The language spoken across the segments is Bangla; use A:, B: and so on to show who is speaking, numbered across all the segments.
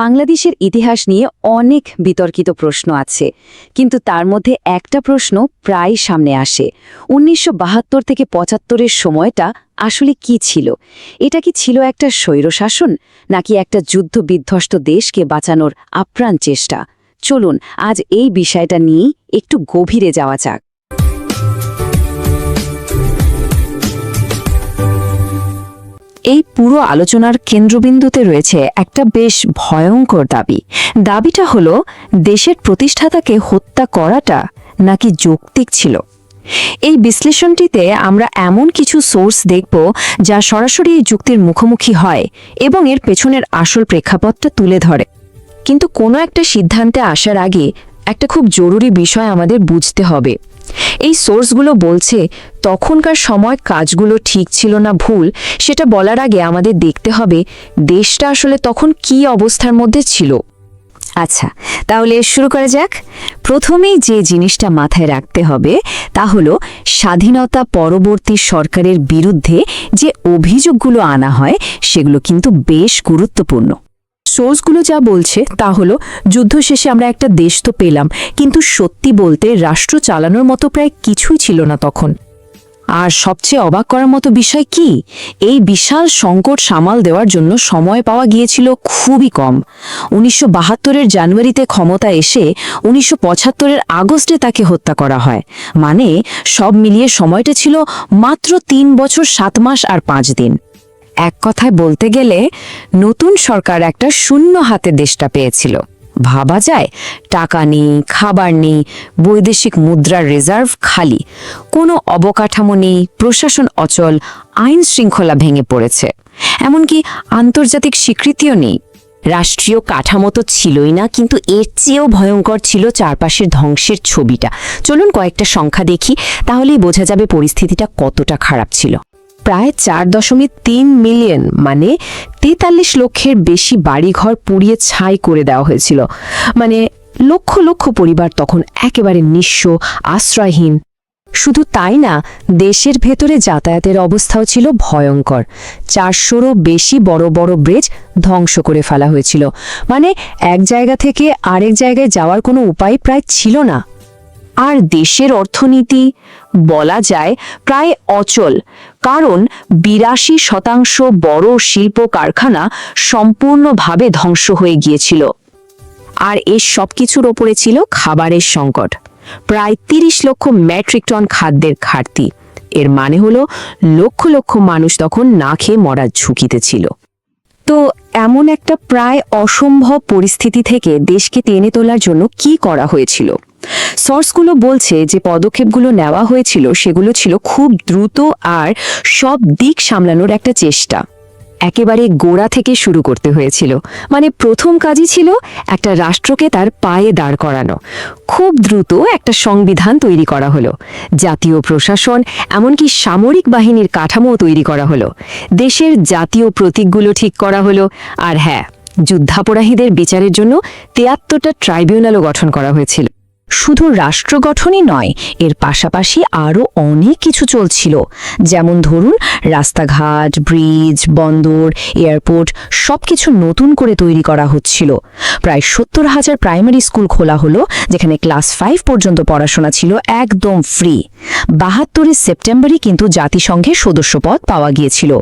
A: বাংলাদেশের ইতিহাস নিয়ে অনেক বিতর্কিত প্রশ্ন আছে, কিন্তু তার মধ্যে একটা প্রশ্ন প্রায় সামনে আসে। উনিশশো বাহাত্তর থেকে পঁচাত্তরের সময়টা আসলে কি ছিল? এটা কি ছিল একটা স্বৈরশাসন, নাকি একটা যুদ্ধবিধ্বস্ত দেশকে বাঁচানোর আপ্রাণ চেষ্টা? চলুন, আজ এই বিষয়টা নিয়েই একটু গভীরে যাওয়া যাক। পুরো আলোচনার কেন্দ্রবিন্দুতে রয়েছে একটা বেশ ভয়ঙ্কর দাবি। দাবিটা হলো, দেশের প্রতিষ্ঠাতাকে হত্যা করাটা নাকি যৌক্তিক ছিল? এই বিশ্লেষণটিতে আমরা এমন কিছু সোর্স দেখব যা সরাসরি এই যুক্তির মুখোমুখি হয় এবং এর পেছনের আসল প্রেক্ষাপটটা তুলে ধরে। কিন্তু কোনো একটা সিদ্ধান্তে আসার আগে একটা খুব জরুরি বিষয় আমাদের বুঝতে হবে। এই সোর্সগুলো বলছে, তখনকার সময় কাজগুলো ঠিক ছিল না ভুল। সেটা বলার আগে আমাদের দেখতে হবে, দেশটা আসলে তখন কি অবস্থার মধ্যে ছিল। আচ্ছা তাহলে শুরু করা যাক। প্রথমেই যে জিনিসটা মাথায় রাখতে হবে, তা হলো স্বাধীনতা পরবর্তী সরকারের বিরুদ্ধে যে অভিযোগগুলো আনা হয়, সেগুলো কিন্তু বেশ গুরুত্বপূর্ণ। সোর্সগুলো যা বলছে তা হলো, যুদ্ধ শেষে আমরা একটা দেশ তো পেলাম, কিন্তু সত্যি বলতে রাষ্ট্র চালানোর মতো প্রায় কিছুই ছিল না তখন। আর সবচেয়ে অবাক করার মতো বিষয় কি? এই বিশাল সংকট সামাল দেওয়ার জন্য সময় পাওয়া গিয়েছিল খুবই কম। উনিশশো বাহাত্তরের জানুয়ারিতে ক্ষমতা এসে উনিশশো পঁচাত্তরের আগস্টে তাকে হত্যা করা হয়। মানে সব মিলিয়ে সময়টা ছিল মাত্র তিন বছর সাত মাস আর পাঁচ দিন। এক কথায় বলতে গেলে, নতুন সরকার একটা শূন্য হাতে দেশটা পেয়েছিল। ভাবা যায়, টাকা নেই, খাবার নেই, বৈদেশিক মুদ্রার রিজার্ভ খালি। কোনো অবকাঠামো নেই, প্রশাসন অচল, আইন শৃঙ্খলা ভেঙে পড়েছে। এমনকি আন্তর্জাতিক স্বীকৃতিও নেই। রাষ্ট্রীয় কাঠামো তো ছিলই না, কিন্তু এর চেয়েও ভয়ঙ্কর ছিল চারপাশের ধ্বংসের ছবিটা। চলুন কয়েকটা সংখ্যা দেখি, তাহলেই বোঝা যাবে পরিস্থিতিটা কতটা খারাপ ছিল। প্রায় চার দশমিক তিন মিলিয়ন মানে তেতাল্লিশ লক্ষের বেশি বাড়িঘর পুড়িয়ে ছাই করে দেওয়া হয়েছিল। মানে লক্ষ লক্ষ পরিবার তখন একেবারে নিঃস্ব, আশ্রয়হীন। শুধু তাই না, দেশের ভেতরে যাতায়াতের অবস্থাও ছিল ভয়ঙ্কর। চারশোরও বেশি বড় বড় ব্রিজ ধ্বংস করে ফেলা হয়েছিল। মানে এক জায়গা থেকে আরেক জায়গায় যাওয়ার কোনো উপায় প্রায় ছিল না। আর দেশের অর্থনীতি বলা যায় প্রায় অচল, কারণ বিরাশি শতাংশ বড় শিল্প কারখানা সম্পূর্ণভাবে ধ্বংস হয়ে গিয়েছিল। আর এর সব কিছুর ওপরে ছিল খাবারের সংকট। প্রায় তিরিশ লক্ষ মেট্রিক টন খাদ্যের ঘাটতি। এর মানে হলো লক্ষ লক্ষ মানুষ তখন না খেয়ে মরার ঝুঁকিতে ছিল। তো এমন একটা প্রায় অসম্ভব পরিস্থিতি থেকে দেশকে টেনে তোলার জন্য কি করা হয়েছিল? সোর্সগুলো বলছে যে পদক্ষেপগুলো নেওয়া হয়েছিল সেগুলো ছিল খুব দ্রুত আর সব দিক সামলানোর একটা চেষ্টা। একেবারে গোড়া থেকে শুরু করতে হয়েছিল। মানে প্রথম কাজই ছিল একটা রাষ্ট্রকে তার পায়ে দাঁড় করানো। খুব দ্রুত একটা সংবিধান তৈরি করা হলো। জাতীয় প্রশাসন, এমনকি সামরিক বাহিনীর কাঠামো তৈরি করা হলো। দেশের জাতীয় প্রতীকগুলো ঠিক করা হলো। আর হ্যাঁ যুদ্ধাপরাধীদের বিচারের জন্য তিয়াত্তরটা ট্রাইব্যুনালও গঠন করা হয়েছিল। শুধু রাষ্ট্র গঠনই নয়, এর পাশাপাশি আরও অনেক কিছু চলছিল। যেমন ধরুন, রাস্তাঘাট, ব্রিজ, বন্দর, এয়ারপোর্ট সবকিছু নতুন করে তৈরি করা হচ্ছিল। প্রায় সত্তর হাজার প্রাইমারি স্কুল খোলা হলো, যেখানে ক্লাস ফাইভ পর্যন্ত পড়াশোনা ছিল একদম ফ্রি। বাহাত্তরের সেপ্টেম্বরই কিন্তু জাতিসংঘের সদস্যপদ পাওয়া গিয়েছিল।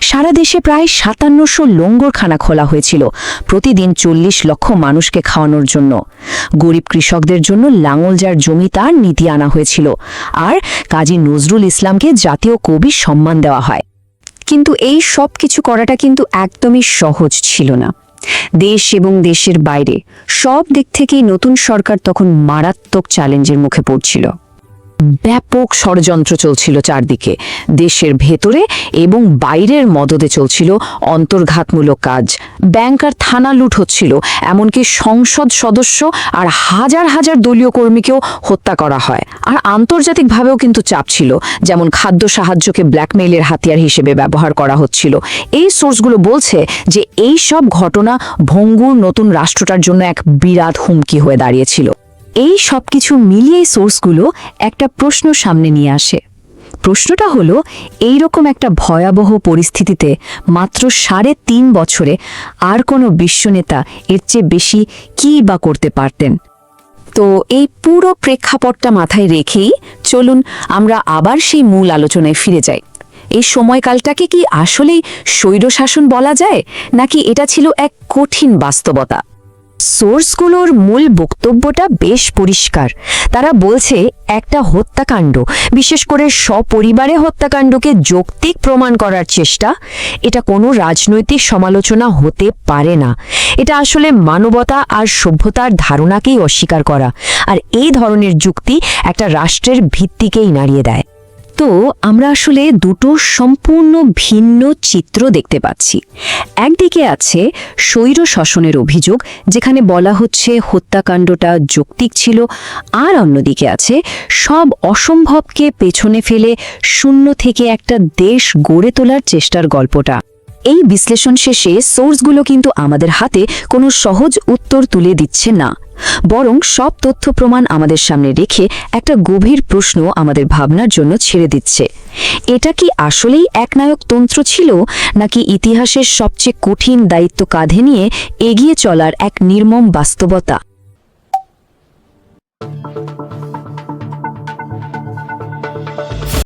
A: সারা দেশে প্রায় সাতান্নশো লঙ্গরখানা খোলা হয়েছিল, প্রতিদিন চল্লিশ লক্ষ মানুষকে খাওয়ানোর জন্য। গরিব কৃষকদের জন্য লাঙল যার জমি তার নীতি আনা হয়েছিল। আর কাজী নজরুল ইসলামকে জাতীয় কবির সম্মান দেওয়া হয়। কিন্তু এই সব কিছু করাটা কিন্তু একদমই সহজ ছিল না। দেশ এবং দেশের বাইরে সব দিক থেকেই নতুন সরকার তখন মারাত্মক চ্যালেঞ্জের মুখে পড়ছিল। ব্যাপক ষড়যন্ত্র চলছিল চারদিকে। দেশের ভেতরে এবং বাইরের মদদে চলছিল অন্তর্ঘাতমূলক কাজ। ব্যাংক আর থানা লুট হচ্ছিল, এমনকি সংসদ সদস্য আর হাজার হাজার দলীয় কর্মীকেও হত্যা করা হয়। আর আন্তর্জাতিকভাবেও কিন্তু চাপ ছিল, যেমন খাদ্য সাহায্যকে ব্ল্যাকমেইলের হাতিয়ার হিসেবে ব্যবহার করা হচ্ছিল। এই সোর্সগুলো বলছে যে এই সব ঘটনা ভঙ্গুর নতুন রাষ্ট্রটার জন্য এক বিরাট হুমকি হয়ে দাঁড়িয়েছিল। এই সব কিছু মিলিয়ে সোর্সগুলো একটা প্রশ্ন সামনে নিয়ে আসে। প্রশ্নটা হলো এই রকম একটা ভয়াবহ পরিস্থিতিতে মাত্র সাড়ে তিন বছরে আর কোনো বিশ্বনেতা এর চেয়ে বেশি কী বা করতে পারতেন? তো এই পুরো প্রেক্ষাপটটা মাথায় রেখেই চলুন আমরা আবার সেই মূল আলোচনায় ফিরে যাই। এই সময়কালটাকে কি আসলেই স্বৈরশাসন বলা যায়, নাকি এটা ছিল এক কঠিন বাস্তবতা? সোর্সগুলোর মূল বক্তব্যটা বেশ পরিষ্কার। তারা বলছে, একটা হত্যাকাণ্ড, বিশেষ করে সপরিবারে হত্যাকাণ্ডকে যৌক্তিক প্রমাণ করার চেষ্টা, এটা কোনো রাজনৈতিক সমালোচনা হতে পারে না। এটা আসলে মানবতা আর সভ্যতার ধারণাকেই অস্বীকার করা, আর এই ধরনের যুক্তি একটা রাষ্ট্রের ভিত্তিকেই নাড়িয়ে দেয়। তো আমরা আসলে দুটো সম্পূর্ণ ভিন্ন চিত্র দেখতে পাচ্ছি। একদিকে আছে স্বৈর শাসনের অভিযোগ, যেখানে বলা হচ্ছে হত্যাকাণ্ডটা যৌক্তিক ছিল, আর অন্যদিকে আছে সব অসম্ভবকে পেছনে ফেলে শূন্য থেকে একটা দেশ গড়ে তোলার চেষ্টার গল্পটা। এই বিশ্লেষণ শেষে সোর্সগুলো কিন্তু আমাদের হাতে কোনো সহজ উত্তর তুলে দিচ্ছে না। বরং সব তথ্য প্রমাণ আমাদের সামনে রেখে একটা গভীর প্রশ্ন আমাদের ভাবনার জন্য ছেড়ে দিচ্ছে। এটা কি আসলেই একনায়ক তন্ত্র ছিল, নাকি ইতিহাসের সবচেয়ে কঠিন দায়িত্ব কাঁধে নিয়ে এগিয়ে চলার এক নির্মম বাস্তবতা?